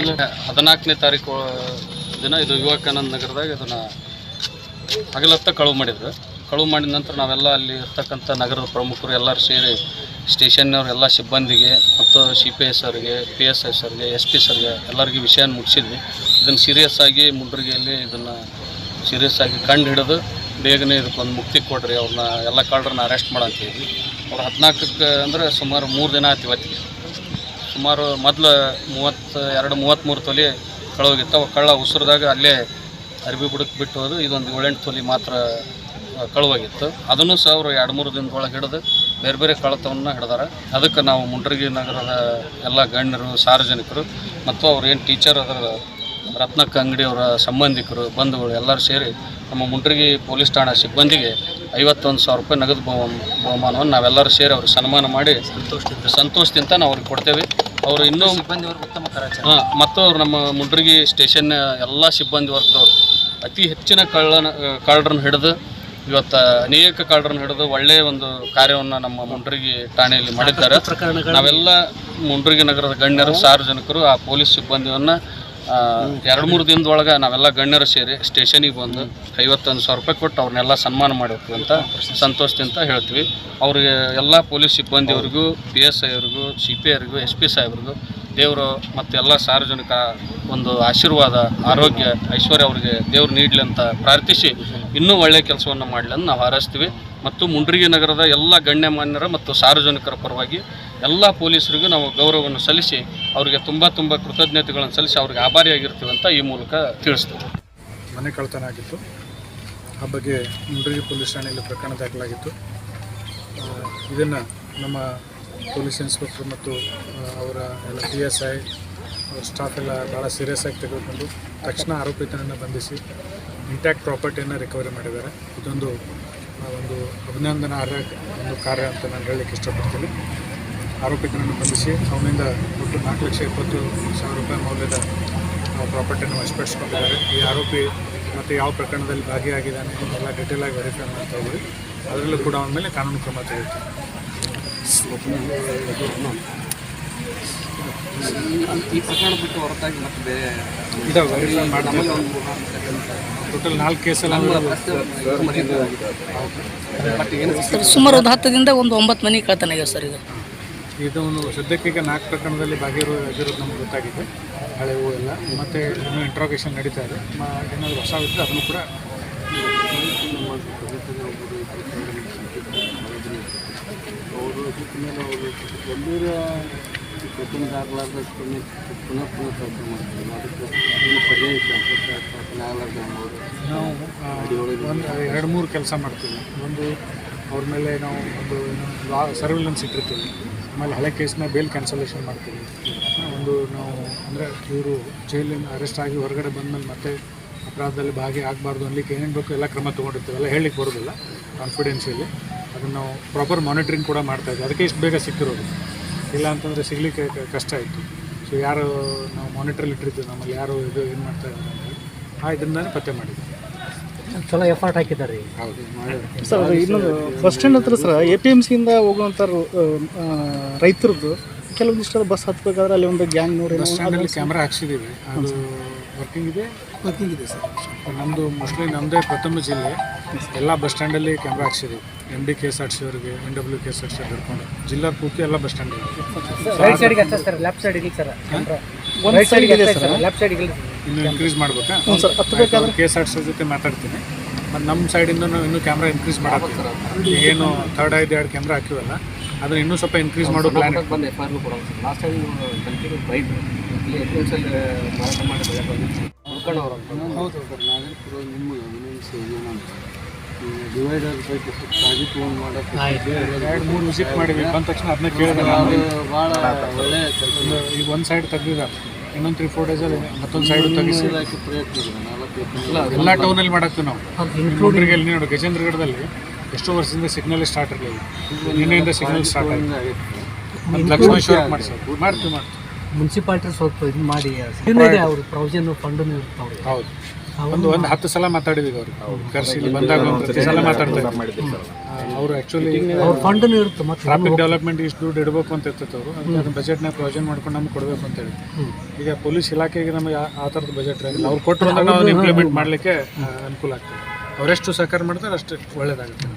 ಇಲ್ಲ, ಹದಿನಾಲ್ಕನೇ ತಾರೀಕು ದಿನ ಇದು ವಿವೇಕಾನಂದ ನಗರದಾಗ ಇದನ್ನು ಹಗಲತ್ತ ಕಳುವು ಮಾಡಿದ್ರು. ಕಳುವು ಮಾಡಿದ ನಂತರ ನಾವೆಲ್ಲ ಅಲ್ಲಿ ಇರ್ತಕ್ಕಂಥ ನಗರದ ಪ್ರಮುಖರು ಎಲ್ಲರೂ ಸೇರಿ ಸ್ಟೇಷನ್ನವ್ರ ಎಲ್ಲ ಸಿಬ್ಬಂದಿಗೆ ಮತ್ತು ಸಿ ಪಿ ಎಸ್ ಅವ್ರಿಗೆ, ಪಿ ಎಸ್ ಎಸ್ ಅವ್ರಿಗೆ, ಎಸ್ ಪಿ ಸರ್ಗೆ ಎಲ್ಲರಿಗೂ ವಿಷಯ ಮುಗಿಸಿದ್ವಿ ಇದನ್ನು ಸೀರಿಯಸ್ ಆಗಿ ಮುಂಡ್ರಿಗೆಯಲ್ಲಿ ಇದನ್ನು ಸೀರಿಯಸ್ ಆಗಿ ಕಂಡು ಹಿಡಿದು ಬೇಗನೆ ಇದಕ್ಕೊಂದು ಮುಕ್ತಿ ಕೊಡ್ರಿ, ಅವ್ರನ್ನ ಎಲ್ಲ ಕಳ್ಳರನ್ನ ಅರೆಸ್ಟ್ ಮಾಡಂತೀವಿ ಅವ್ರು ಹದಿನಾಲ್ಕಕ್ಕೆ ಅಂದರೆ ಸುಮಾರು ಮೂರು ದಿನ ಆಯ್ತು ಇವತ್ತಿಗೆ. ಸುಮಾರು ಮೊದಲು ಮೂವತ್ತು, ಎರಡು ಮೂವತ್ತ್ಮೂರು ತೊಲೆ ಕಳೋಗಿತ್ತು ಅವು ಕಳ್ಳ ಉಸಿರಿದಾಗ ಅಲ್ಲೇ ಅರ್ಬಿ ಬುಡಕ್ಕೆ ಬಿಟ್ಟು ಹೋದು. ಇದೊಂದು ಏಳೆಂಟು ತೊಲಿ ಮಾತ್ರ ಕಳುವಾಗಿತ್ತು. ಅದನ್ನು ಸಹ ಅವರು ಎರಡು ಮೂರು ದಿನದೊಳಗೆ ಹಿಡಿದು ಬೇರೆ ಬೇರೆ ಕಳತವನ್ನು ಹಿಡ್ದಾರ. ಅದಕ್ಕೆ ನಾವು ಮುಂಡ್ರಗಿ ನಗರದ ಎಲ್ಲ ಗಣ್ಯರು, ಸಾರ್ವಜನಿಕರು ಮತ್ತು ಅವ್ರು ಏನು ಟೀಚರ್ ಅದರ ರತ್ನಕ್ಕ ಅಂಗಡಿಯವರ ಸಂಬಂಧಿಕರು ಬಂಧುಗಳು ಎಲ್ಲರೂ ಸೇರಿ ನಮ್ಮ ಮುಂಡ್ರಗಿ ಪೊಲೀಸ್ ಠಾಣಾ ಸಿಬ್ಬಂದಿಗೆ ಐವತ್ತೊಂದು ಸಾವಿರ ರೂಪಾಯಿ ನಗದು ಬಹು- ಬಹುಮಾನವನ್ನು ನಾವೆಲ್ಲರೂ ಸೇರಿ ಅವ್ರಿಗೆ ಸನ್ಮಾನ ಮಾಡಿ ಸಂತೋಷದಿಂದ. ಸಂತೋಷದಿಂದ ನಾವು ಅವ್ರಿಗೆ ಕೊಡ್ತೇವೆ. ಅವರು ಇನ್ನೂ ಸಿಬ್ಬಂದಿವರೆಗೂ ಉತ್ತಮ ಹಾಂ ಮತ್ತು ಅವ್ರು ನಮ್ಮ ಮುಂಡ್ರಗಿ ಸ್ಟೇಷನ್ನ ಎಲ್ಲ ಸಿಬ್ಬಂದಿ ವರ್ಗದವರು ಅತಿ ಹೆಚ್ಚಿನ ಕಳ್ಳನ ಕಳ್ಳರನ್ನು ಹಿಡಿದು ಇವತ್ತು ಅನೇಕ ಕಾರ್ಡ್ರನ್ನು ಹಿಡಿದು ಒಳ್ಳೆಯ ಒಂದು ಕಾರ್ಯವನ್ನು ನಮ್ಮ ಮುಂಡ್ರಗಿ ಠಾಣೆಯಲ್ಲಿ ಮಾಡಿದ್ದಾರೆ. ನಾವೆಲ್ಲ ಮುಂಡ್ರಗಿ ನಗರದ ಗಣ್ಯರು ಸಾರ್ವಜನಿಕರು ಆ ಪೊಲೀಸ್ ಸಿಬ್ಬಂದಿಯನ್ನು ಎರಡು ಮೂರು ದಿನದೊಳಗೆ ನಾವೆಲ್ಲ ಗಣ್ಯರು ಸೇರಿ ಸ್ಟೇಷನಿಗೆ ಬಂದು ಐವತ್ತೊಂದು ಸಾವಿರ ರೂಪಾಯಿ ಕೊಟ್ಟು ಅವ್ರನ್ನೆಲ್ಲ ಸನ್ಮಾನ ಮಾಡಬೇಕು ಅಂತ ಸಂತೋಷದಿಂದ ಹೇಳ್ತೀವಿ. ಅವ್ರಿಗೆ ಎಲ್ಲ ಪೊಲೀಸ್ ಸಿಬ್ಬಂದಿಯವ್ರಿಗೂ ಪಿ ಎಸ್ ಐ ಅವ್ರಿಗೂ ಸಿ ಪಿ ಐರಿಗೂ ಎಸ್ ಪಿ ಸಾಹೇಬ್ರಿಗೂ ದೇವರು ಮತ್ತು ಎಲ್ಲ ಸಾರ್ವಜನಿಕ ಒಂದು ಆಶೀರ್ವಾದ, ಆರೋಗ್ಯ, ಐಶ್ವರ್ಯ ಅವರಿಗೆ ದೇವ್ರು ನೀಡಲಿ ಅಂತ ಪ್ರಾರ್ಥಿಸಿ ಇನ್ನೂ ಒಳ್ಳೆಯ ಕೆಲಸವನ್ನು ಮಾಡಲಿ ಅಂತ ನಾವು ಹಾರೈಸ್ತೀವಿ. ಮತ್ತು ಮುಂಡ್ರಿಗಿ ನಗರದ ಎಲ್ಲ ಗಣ್ಯಮಾನ್ಯರ ಮತ್ತು ಸಾರ್ವಜನಿಕರ ಪರವಾಗಿ ಎಲ್ಲ ಪೊಲೀಸರಿಗೂ ನಾವು ಗೌರವವನ್ನು ಸಲ್ಲಿಸಿ ಅವರಿಗೆ ತುಂಬ ತುಂಬ ಕೃತಜ್ಞತೆಗಳನ್ನು ಸಲ್ಲಿಸಿ ಅವ್ರಿಗೆ ಆಭಾರಿಯಾಗಿರ್ತೀವಿ ಅಂತ ಈ ಮೂಲಕ ತಿಳಿಸ್ತೇವೆ. ಮನೆ ಕಳ್ತನ ಆಗಿತ್ತು. ಆ ಬಗ್ಗೆ ಮುಂಡ್ರಿಗಿ ಪೊಲೀಸ್ ಠಾಣೆಯಲ್ಲಿ ಪ್ರಕರಣ ದಾಖಲಾಗಿತ್ತು. ಇದನ್ನು ನಮ್ಮ ಪೊಲೀಸ್ ಇನ್ಸ್ಪೆಕ್ಟರ್ ಮತ್ತು ಅವರ ಎಲ್ಲ ಪಿ ಎಸ್ ಐ ಸ್ಟಾಫ್ ಎಲ್ಲ ಭಾಳ ಸೀರಿಯಸ್ ಆಗಿ ತೆಗೆದುಕೊಂಡು ತಕ್ಷಣ ಆರೋಪಿತನನ್ನು ಬಂಧಿಸಿ ಇಂಟ್ಯಾಕ್ಟ್ ಪ್ರಾಪರ್ಟಿಯನ್ನು ರಿಕವರಿ ಮಾಡಿದ್ದಾರೆ. ಇದೊಂದು ಒಂದು ಅಭಿನಂದನಾರ್ಹ ಒಂದು ಕಾರ್ಯ ಅಂತ ನಾನು ಹೇಳಲಿಕ್ಕೆ ಇಷ್ಟಪಡ್ತೀನಿ. ಆರೋಪಿತನನ್ನು ಬಂಧಿಸಿ ಅವನಿಂದ ಒಟ್ಟು ನಾಲ್ಕು ಲಕ್ಷ ಇಪ್ಪತ್ತು ಸಾವಿರ ರೂಪಾಯಿ ಮೌಲ್ಯದ ಪ್ರಾಪರ್ಟಿಯನ್ನು ವಶಪಡಿಸ್ಕೊಂಡಿದ್ದಾರೆ. ಈ ಆರೋಪಿ ಮತ್ತು ಯಾವ ಪ್ರಕರಣದಲ್ಲಿ ಭಾಗಿಯಾಗಿದ್ದಾನೆ ಎಲ್ಲ ಡೀಟೇಲ್ ಆಗಿ ವೆರಿಫೈ ಮಾಡ್ತಾ ಇದ್ದೀವಿ ಅದರಲ್ಲೂ ಕೂಡ ಅವನ ಮೇಲೆ ಕಾನೂನು ಕ್ರಮ ತೆಗೆಯುತ್ತೆ. ಈ ಪ್ರಕರಣ ಬಿಟ್ಟು ಹೊರತಾಗಿ ಮತ್ತೆ ಬೇರೆ ಇದಾವೆ ವೆರಿಫೈ ಮಾಡ್ತಾ ಟೋಟಲ್ ನಾಲ್ಕು ಕೇಸಲ್ಲಿ ಸುಮಾರು ಒಂದು ಹತ್ತದಿಂದ ಒಂದು ಒಂಬತ್ತು ಮನೆ ಕಳ್ತಾನೆ ಆಗ್ಯಾವ ಸರ್ ಈಗ ಇದನ್ನು ಸದ್ಯಕ್ಕೆ ಈಗ ನಾಲ್ಕು ಪ್ರಕರಣದಲ್ಲಿ ಬಾಗಿರು ಎದುರು ನಮ್ಗೆ ಗೊತ್ತಾಗಿದೆ. ಹಳೆವು ಎಲ್ಲ. ಮತ್ತು ಇನ್ನೂ ಇಂಟ್ರಾಗೇಷನ್ ನಡೀತಾ ಇದೆ. ಏನಾದ್ರು ಹೊಸ ಇದ್ದರೆ ಅದನ್ನು ಕೂಡ ಅವರು ಮೇಲೆ ಅವರು ಗಂಭೀರ ಪುನಃ ಪುನಃ ಪುನಃ ಪ್ರಯತ್ನ ಮಾಡ್ತೀವಿ ಅದಕ್ಕೆ ಪರ್ಯಾಯ ನಾವು ಒಂದು, ಎರಡು, ಮೂರು ಕೆಲಸ ಮಾಡ್ತೀವಿ. ಒಂದು ಅವ್ರ ಮೇಲೆ ನಾವು ಒಂದು ಲಾ ಸರ್ವಿಲೆನ್ಸ್ ಇಟ್ಟಿರ್ತೀವಿ. ಆಮೇಲೆ ಹಳೆ ಕೇಸ್ನ ಬೇಲ್ ಕ್ಯಾನ್ಸಲೇಷನ್ ಮಾಡ್ತೀವಿ. ಒಂದು ನಾವು, ಅಂದರೆ ಇವರು ಜೈಲಿಂದ ಅರೆಸ್ಟ್ ಆಗಿ ಹೊರಗಡೆ ಬಂದಮೇಲೆ ಮತ್ತೆ ಅಪರಾಧದಲ್ಲಿ ಭಾಗಿ ಆಗಬಾರ್ದು ಅನ್ಲಿಕ್ಕೆ ಏನೇನು ಬೇಕು ಎಲ್ಲ ಕ್ರಮ ತೊಗೊಂಡಿರ್ತೀವಿ. ಎಲ್ಲ ಹೇಳಲಿಕ್ಕೆ ಬರೋದಿಲ್ಲ ಕಾನ್ಫಿಡೆನ್ಸಿಯಲ್ಲಿ ಅದನ್ನು ನಾವು ಪ್ರಾಪರ್ ಮಾನಿಟ್ರಿಂಗ್ ಕೂಡ ಮಾಡ್ತಾ ಇದ್ವಿ. ಅದಕ್ಕೆ ಇಷ್ಟು ಬೇಗ ಸಿಕ್ಕಿರೋದು. ಇಲ್ಲ ಅಂತಂದರೆ ಸಿಗಲಿಕ್ಕೆ ಕಷ್ಟ ಆಯಿತು. ಸೊ ಯಾರು ನಾವು ಮಾನಿಟ್ರಲ್ಲಿ ಇಟ್ಟಿರ್ತೀವಿ. ನಮ್ಮಲ್ಲಿ ಯಾರು ಇದು ಏನು ಮಾಡ್ತಾ ಇದ್ದಾರೆ ಇದರಿಂದನೇ ಪತ್ತೆ ಮಾಡಿದ್ವಿ. ಚಲೋ ಎಫರ್ಟ್ ಹಾಕಿದ್ದಾರೆ ಹೌದು ಸರ್ ಅದು ಇನ್ನೊಂದು ಬಸ್ ಸ್ಟ್ಯಾಂಡ್ ಹತ್ರ ಸರ್ ಎ ಪಿ ಎಂ ಸಿಯಿಂದ ಹೋಗುವಂಥ ರೈತರದ್ದು ಕೆಲವೊಂದಿಷ್ಟು ಬಸ್ ಹತ್ಬೇಕಾದ್ರೆ ಅಲ್ಲಿ ಒಂದು ಗ್ಯಾಂಗ್ ನೋಡಿ ಬಸ್ ಸ್ಟ್ಯಾಂಡಲ್ಲಿ ಕ್ಯಾಮ್ರಾ ಹಾಕ್ಸಿದ್ದೀವಿ ಅದು ವರ್ಕಿಂಗ್ ಇದೆ? ವರ್ಕಿಂಗ್ ಇದೆ ಸರ್. ನಮ್ಮದು ಮೋಸ್ಟ್ಲಿ ನಮ್ಮದೇ ಪ್ರಥಮ ಜಿಲ್ಲೆ. ಎಲ್ಲ ಬಸ್ ಸ್ಟ್ಯಾಂಡಲ್ಲಿ camera ಹಾಕ್ಸಿದ್ದೀವಿ M D K S R C ಅವರಿಗೆ N W K S R C ಹಿಡ್ಕೊಂಡು ಜಿಲ್ಲಾ ಪೂರ್ತಿ ಎಲ್ಲ ಬಸ್ ಸ್ಟ್ಯಾಂಡ್ ರೈಟ್ ಸೈಡ್ಗೆ ಹಚ್ಚ ಸರ್ ಲೆಫ್ಟ್ ಸೈಡ್ಗೆ ಸರ್. ಒಂದು ಸೈಡ್ ಇದೆ ಹಚ್ಚ ಸರ್ ಸರ್. ಲೆಫ್ಟ್ ಸೈಡ್ಗೆ ಇನ್ನೂ ಇನ್ಕ್ರೀಸ್ ಮಾಡ್ಬೇಕಾ? ಕೆ ಎಸ್ ಆರ್ ಸಿ ಜೊತೆ ಮಾತಾಡ್ತೀನಿ. ಮತ್ತು ನಮ್ಮ ಸೈಡಿಂದ ನಾವು ಇನ್ನೂ ಕ್ಯಾಮ್ರಾ ಇನ್ಕ್ರೀಸ್ ಮಾಡಕ್ಕೆ ಏನು ಥರ್ಡ್ ಐದು ಎರಡು ಕ್ಯಾಮ್ರಾ ಹಾಕಿವಲ್ಲ ಅದನ್ನ ಇನ್ನೂ ಸ್ವಲ್ಪ ಇನ್ಕ್ರೀಸ್ ಮಾಡೋ ಪ್ಲಾನ್ ಬಂದು ಎಫ್ ಆರ್ ಕೊಡೋದು ಲಾಸ್ಟ್ ಟೈಮ್ ಕಂಟಿನ್ಯೂ ಪ್ರೈಸ್ ಇಲ್ಲಿ ಎಫ್ ಎಂ ಸಲ್ಲಿ ಮಾರಾಟ ಮಾಡಿ ಉಳ್ಕೊಂಡವ್ರು ಅಂತ. ಹೌದು ಸರ್. ನಾವೇನು ನಿಮ್ಮ ಏನಂತ ಡಿವೈಡರ್ ಮಾಡೋಕ್ಕೆ ಎರಡು ಮೂರು ವಿಸಿಟ್ ಮಾಡಿದ್ವಿ. ಬಂದ ತಕ್ಷಣ ಅದನ್ನ ಕೇಳಿದೆ ನಾನು. ಅದು ಭಾಳ ಒಳ್ಳೆಯ ಒಂದು ಈಗ ಒಂದು ಸೈಡ್ ತೆಗ್ದಿದ ಇನ್ನೊಂದು ತ್ರೀ ಫೋರ್ ಡೇಸಲ್ಲಿ ಮತ್ತೊಂದು ಸೈಡ್ ತೆಗಿಸಿ. ಪ್ರಯತ್ನ ಎಲ್ಲ ಟೌನಲ್ಲಿ ಮಾಡಾಕ್ತೀವಿ ನಾವು. ಇನ್ಕ್ಲೂಡಿಂಗ್ ಎಲ್ಲಿ ನೋಡಿ ಗಜೇಂದ್ರಗಢದಲ್ಲಿ ಎಷ್ಟೋ ವರ್ಷದಿಂದ ಸಿಗ್ನಲ್ ಸ್ಟಾರ್ಟ್ ಇರಲಿಲ್ಲ. ನಿನ್ನೆಯಿಂದ ಸಿಗ್ನಲ್ ಸ್ಟಾರ್ಟ್ ಆಗಿದೆ ಮತ್ತು ಲಕ್ಷ್ಮೇಶ್ವರ ಮಾಡ್ತೀವಿ ಮಾಡ್ತೀವಿ. ಮುನ್ಸಿಪಾಲ್ಟಿ ಸ್ವಲ್ಪ ಇದು ಮಾಡಿ ಇದೆ ಅವ್ರ ಪ್ರೊವಿಷನ್ ಫಂಡ್ ಇರ್ತಾವೆ ಹೌದು. ಒಂದು ಒಂದು ಹತ್ತು ಸಲ ಮಾತಾಡಿದೀವಿ ಅವರು. ಕರೆಸಿ ಇಲ್ಲಿ ಬಂದಾಗ ಒಂದು ಪ್ರತಿ ಸಲ ಮಾತಾಡ್ತಾರೆ. ಅವರು ಆ್ಯಕ್ಚುಲಿ ಅವ್ರ ಫಂಡ್ ಇರುತ್ತೆ ಮತ್ತು ಟ್ರಾಫಿಕ್ ಡೆವಲಪ್ಮೆಂಟ್ ಇಷ್ಟು ದುಡ್ಡು ಇಡಬೇಕು ಅಂತ ಇರ್ತೈತೆ ಅವರು. ಅದನ್ನ ಬಜೆಟ್ನಾಗ ಪ್ರೊವಿಷನ್ ಮಾಡ್ಕೊಂಡು ನಮ್ಗೆ ಕೊಡಬೇಕು ಅಂತ ಹೇಳಿ ಈಗ ಪೊಲೀಸ್ ಇಲಾಖೆಗೆ ನಮಗೆ ಆ- ಥರದ ಬಜೆಟ್ ಇರಲಿಲ್ಲ ಅವ್ರು ಕೊಟ್ಟರು ನಾವು ಇಂಪ್ಲಿಮೆಂಟ್ ಮಾಡಲಿಕ್ಕೆ ಅನುಕೂಲ ಆಗ್ತದೆ. ಅವರೆಷ್ಟು ಸಹಕಾರ ಮಾಡ್ತಾರೆ ಅಷ್ಟು ಒಳ್ಳೇದಾಗುತ್ತೆ. ನಮ್ಗೆ